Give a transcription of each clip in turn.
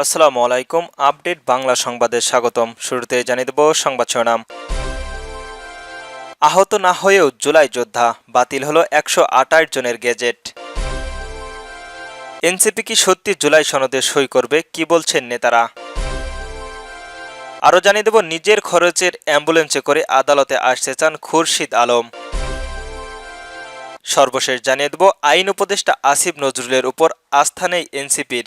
আসসালামু আলাইকুম, আপডেট বাংলা সংবাদে স্বাগতম। শুরুতে জানিয়ে দেব সংবাদ শিরোনাম। আহত না হয়েও জুলাই যোদ্ধা, বাতিল হলো একশো আটাশ জনের গেজেট এনসিপি কি সত্যি জুলাই সনদে সই করবে, কি বলছেন নেতারা? আরও জানিয়ে দেব, নিজের খরচের অ্যাম্বুলেন্সে করে আদালতে আসতে চান খুরশিদ আলম। সর্বশেষ জানিয়ে দেব, আইন উপদেষ্টা আসিফ নজরুলের উপর আস্থা নেই এনসিপির।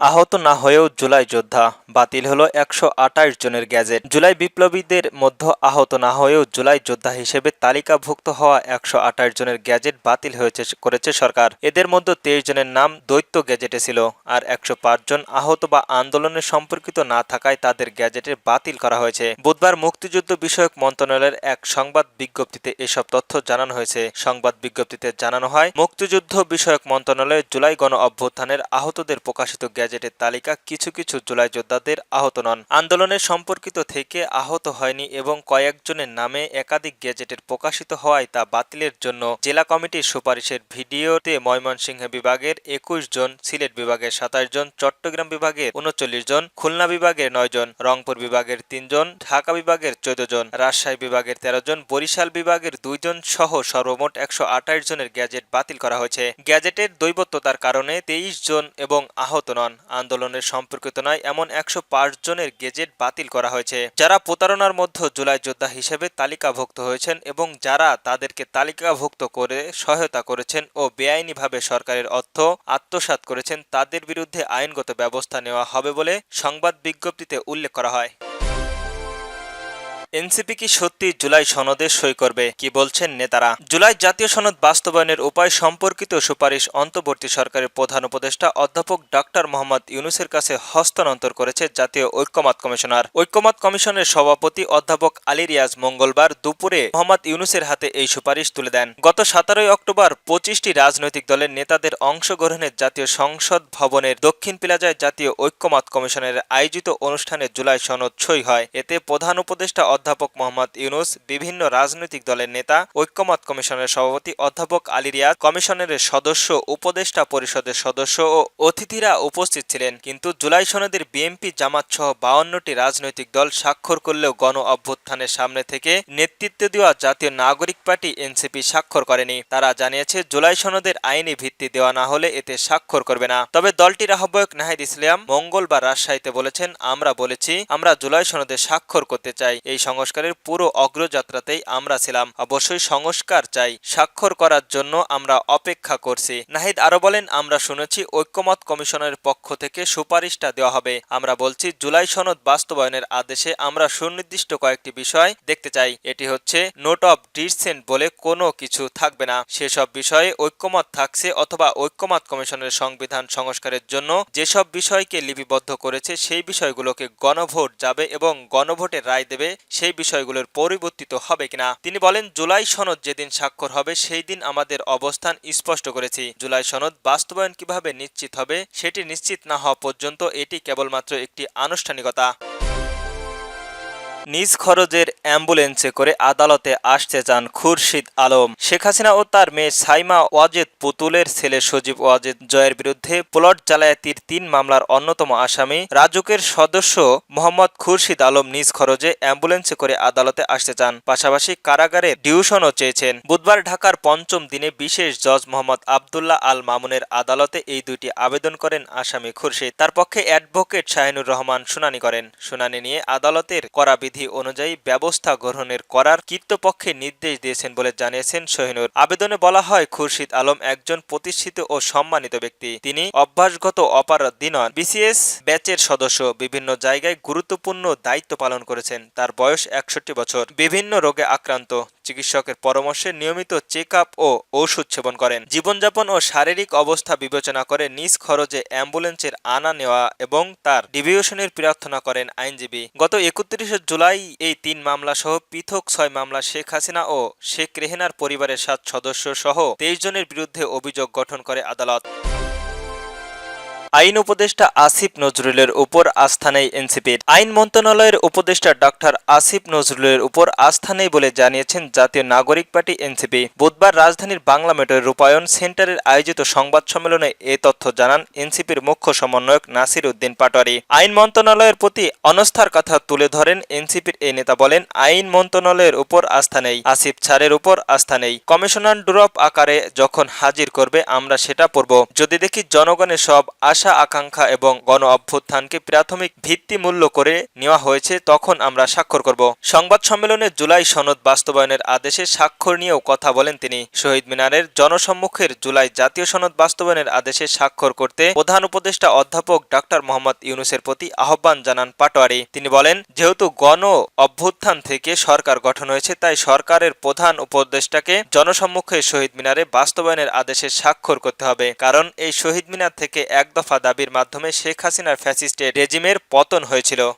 আহত না হয়েও জুলাই যোদ্ধা বাতিল হলো একশো আটাশ জনের গ্যাজেট। জুলাই বিপ্লবীদের মধ্য আহত না হয়েও জুলাই যোদ্ধা হিসেবে তালিকাভুক্ত হওয়া একশো আটাশ জনের গ্যাজেট বাতিল হয়েছে, করেছে সরকার। এদের মধ্যে তেইশ জনের নাম দৈত্য গ্যাজেটে ছিল আর একশো পাঁচ জন আহত বা আন্দোলনে সম্পর্কিত না থাকায় তাদের গ্যাজেটে বাতিল করা হয়েছে। বুধবার মুক্তিযুদ্ধ বিষয়ক মন্ত্রণালয়ের এক সংবাদ বিজ্ঞপ্তিতে এসব তথ্য জানানো হয়েছে। সংবাদ বিজ্ঞপ্তিতে জানানো হয়, মুক্তিযুদ্ধ বিষয়ক মন্ত্রণালয়ের জুলাই গণ অভ্যুত্থানের আহতদের প্রকাশিত গ্যাজেটের তালিকা কিছু কিছু জুলাই যোদ্ধাদের আহত নন। আন্দোলনের সম্পর্কিত থেকে আহত হয়নি এবং কয়েকজনের নামে একাধিক গ্যাজেটের প্রকাশিত হওয়ায় তা বাতিলের জন্য। জেলা কমিটির সুপারিশের ভিডিওতে ময়মনসিংহ বিভাগের একুশ জন, সিলেট বিভাগের সাতাশ জন, চট্টগ্রাম বিভাগের উনচল্লিশ জন, খুলনা বিভাগের নয় জন, রংপুর বিভাগের তিনজন ঢাকা বিভাগের চোদ্দ জন, রাজশাহী বিভাগের তেরো জন, বরিশাল বিভাগের দুইজন সহ সর্বমোট একশো আঠাশ জনের গ্যাজেট বাতিল করা হয়েছে। গ্যাজেটের দৈবত্যতার কারণে তেইশ জন এবং আহত নন। আন্দোলনের সম্পর্কিত নয়, এমন একশো পাঁচ জনের গেজেট বাতিল করা হয়েছে। যারা প্রতারণার মধ্যে জুলাই যোদ্ধা হিসেবে তালিকাভুক্ত হয়েছেন এবং যারা তাদেরকে তালিকাভুক্ত করে সহায়তা করেছেন ও বেআইনিভাবে সরকারের অর্থ আত্মসাত করেছেন, তাদের বিরুদ্ধে আইনগত ব্যবস্থা নেওয়া হবে বলে সংবাদ বিজ্ঞপ্তিতে উল্লেখ করা হয়। এনসিপি কি সত্যি জুলাই সনদে সই করবে? কি বলছেন নেতারা? জুলাই জাতীয় সনদ বাস্তবায়নের উপায় সম্পর্কিত সুপারিশ অন্তর্বর্তী সরকারের প্রধান উপদেষ্টা অধ্যাপক ডক্টর মোহাম্মদ ইউনুসের কাছে হস্তান্তর করেছে জাতীয় ঐক্যমত কমিশনার। ঐক্যমত কমিশনের সভাপতি অধ্যাপক আলী রিয়াজ মঙ্গলবার দুপুরে মোহাম্মদ ইউনুসের হাতে এই সুপারিশ তুলে দেন। গত সতেরোই অক্টোবর পঁচিশটি রাজনৈতিক দলের নেতাদের অংশগ্রহণের জাতীয় সংসদ ভবনের দক্ষিণ প্লাজায় জাতীয় ঐক্যমত কমিশনের আয়োজিত অনুষ্ঠানে জুলাই সনদ সই হয়। এতে প্রধান উপদেষ্টা অধ্যাপক মোহাম্মদ ইউনুস, বিভিন্ন রাজনৈতিক দলের নেতা, ঐক্যমত কমিশনের সভাপতি অধ্যাপক আলী রিয়াজ কমিশনের সদস্য, উপদেষ্টা পরিষদের সদস্য ও অতিথিরা উপস্থিত ছিলেন। কিন্তু জুলাই সনদের বিএনপি জামাত সহ বাউন্নটি রাজনৈতিক দল স্বাক্ষর করলেও গণ অভ্যুত্থানের সামনে থেকে নেতৃত্ব দেওয়া জাতীয় নাগরিক পার্টি এনসিপি স্বাক্ষর করেনি। তারা জানিয়েছে, জুলাই সনদের আইনি ভিত্তি দেওয়া না হলে এতে স্বাক্ষর করবে না। তবে দলটির আহ্বায়ক নাহিদ ইসলাম মঙ্গলবার রাজশাহীতে বলেছেন, আমরা বলেছি, আমরা জুলাই সনদে স্বাক্ষর করতে চাই। এই সংস্কারের পুরো অগ্রযাত্রাতেই আমরা ছিলাম। অবশ্যই সংস্কার চাই, স্বাক্ষর করার জন্য আমরা অপেক্ষা করছি। নাহিদ আরও বলেন, আমরা শুনেছি ঐক্যমত কমিশনের পক্ষ থেকে সুপারিশটা দেওয়া হবে। আমরা বলছি, জুলাই সনদ বাস্তবায়নের আদেশে আমরা সুনির্দিষ্ট কয়েকটি বিষয় দেখতে চাই। এটি হচ্ছে, নোট অফ ডিসেন্ট বলে কোনো কিছু থাকবে না। সেসব বিষয়ে ঐক্যমত থাকছে অথবা ঐক্যমত কমিশনের সংবিধান সংস্কারের জন্য যেসব বিষয়কে লিপিবদ্ধ করেছে, সেই বিষয়গুলোকে গণভোট যাবে এবং গণভোটের রায় দেবে সেই বিষয়গুলোর পরিবর্তিত হবে কিনা? তিনি বলেন, জুলাই সনদ যেদিন স্বাক্ষর হবে, সেই দিন আমাদের অবস্থান স্পষ্ট করেছি। জুলাই সনদ বাস্তবায়ন কীভাবে নিশ্চিত হবে, সেটি নিশ্চিত না হওয়া পর্যন্ত এটি কেবলমাত্র একটি আনুষ্ঠানিকতা। নিজ খরচের অ্যাম্বুলেন্সে করে আদালতে আসতে চান খুরশিদ আলম। শেখ হাসিনা ও তার মেয়ে সাইমা ওয়াজেদ পুতুলের ছেলে সজীব ওয়াজেদ জয়ের বিরুদ্ধে প্লট জালায়াতির তিন মামলার অন্যতম আসামি রাজুকের সদস্য মোহাম্মদ খুরশিদ আলম নিজ খরচে অ্যাম্বুলেন্সে করে আদালতে আসতে চান। পাশাপাশি কারাগারের ডিউশনও চেয়েছেন। বুধবার ঢাকার পঞ্চম দিনে বিশেষ জজ মোহাম্মদ আবদুল্লাহ আল মামুনের আদালতে এই দুইটি আবেদন করেন আসামি খুরশিদ। তার পক্ষে অ্যাডভোকেট শাহিনুর রহমান শুনানি করেন। শুনানি নিয়ে আদালতের করা বিধি অনুযায়ী ব্যবস্থা গ্রহণের করার কৃতপক্ষে নির্দেশ দিয়েছেন বলে জানিয়েছেন শহিনুর। আবেদনে বলা হয়, খুরশিদ আলম একজন প্রতিষ্ঠিত ও সম্মানিত ব্যক্তি। তিনি অভ্যাসগত অপরাধী দিন বিসিএস ব্যাচের সদস্য। বিভিন্ন জায়গায় গুরুত্বপূর্ণ দায়িত্ব পালন করেছেন। তার বয়স একষট্টি বছর। বিভিন্ন রোগে আক্রান্ত। চিকিৎসকের পরামর্শে নিয়মিত চেক আপ ও ঔষধ সেবন করেন। জীবনযাপন ও শারীরিক অবস্থা বিবেচনা করে নিজ খরচে অ্যাম্বুলেন্সের আনা নেওয়া এবং তার ডিভিউশনের প্রার্থনা করেন আইনজীবী। গত একত্রিশে জুলাই এই তিন মামলা সহ পৃথক ছয় মামলা শেখ হাসিনা ও শেখ রেহেনার পরিবারের সাত সদস্য সহ তেইশ জনের বিরুদ্ধে অভিযোগ গঠন করে আদালত। আইন উপদেষ্টা আসিফ নজরুলের উপর আস্থা নেই এনসিপির। আইন মন্ত্রণালয়ের উপদেষ্টা ডক্টর আসিফ নজরুলের উপর আস্থা নেই বলে জানিয়েছেন জাতীয় নাগরিক পার্টি এনসিপি। বুধবার রাজধানীর বাংলা মেট্রোর রূপায়ণ সেন্টারের আয়োজিত সংবাদ সম্মেলনে এ তথ্য জানান এনসিপির মুখ্য সমন্বয়ক নাসির উদ্দিন পাটোয়ারি। আইন মন্ত্রণালয়ের প্রতি অনস্থার কথা তুলে ধরেন এনসিপির এই নেতা বলেন, আইন মন্ত্রণালয়ের উপর আস্থা নেই, আসিফ ছাড়ের উপর আস্থা নেই। কমিশনার ড্রপ আকারে যখন হাজির করবে, আমরা সেটা পড়ব। যদি দেখি জনগণের সব আশা আকাঙ্ক্ষা এবং গণ অভ্যুত্থানকে প্রাথমিক ভিত্তিমূল্য করে নেওয়া হয়েছে, তখন আমরা স্বাক্ষর করব। সংবাদ সম্মেলনে জুলাই সনদ বাস্তবায়নের আদেশে স্বাক্ষর নিয়েও কথা বলেন তিনি। শহীদ মিনারের জনসম্মুখের জুলাই জাতীয় সনদ বাস্তবায়নের আদেশে স্বাক্ষর করতে প্রধান উপদেষ্টা অধ্যাপক ডক্টর মোহাম্মদ ইউনুসের প্রতি আহ্বান জানান পাটোয়ারি। তিনি বলেন, যেহেতু গণ অভ্যুত্থান থেকে সরকার গঠন হয়েছে, তাই সরকারের প্রধান উপদেষ্টাকে জনসম্মুখে শহীদ মিনারে বাস্তবায়নের আদেশে স্বাক্ষর করতে হবে। কারণ এই শহীদ মিনার থেকে এক দফা দাবির মাধ্যমে শেখ হাসিনার ফ্যাসিস্টে রেজিমের পতন হয়েছিল।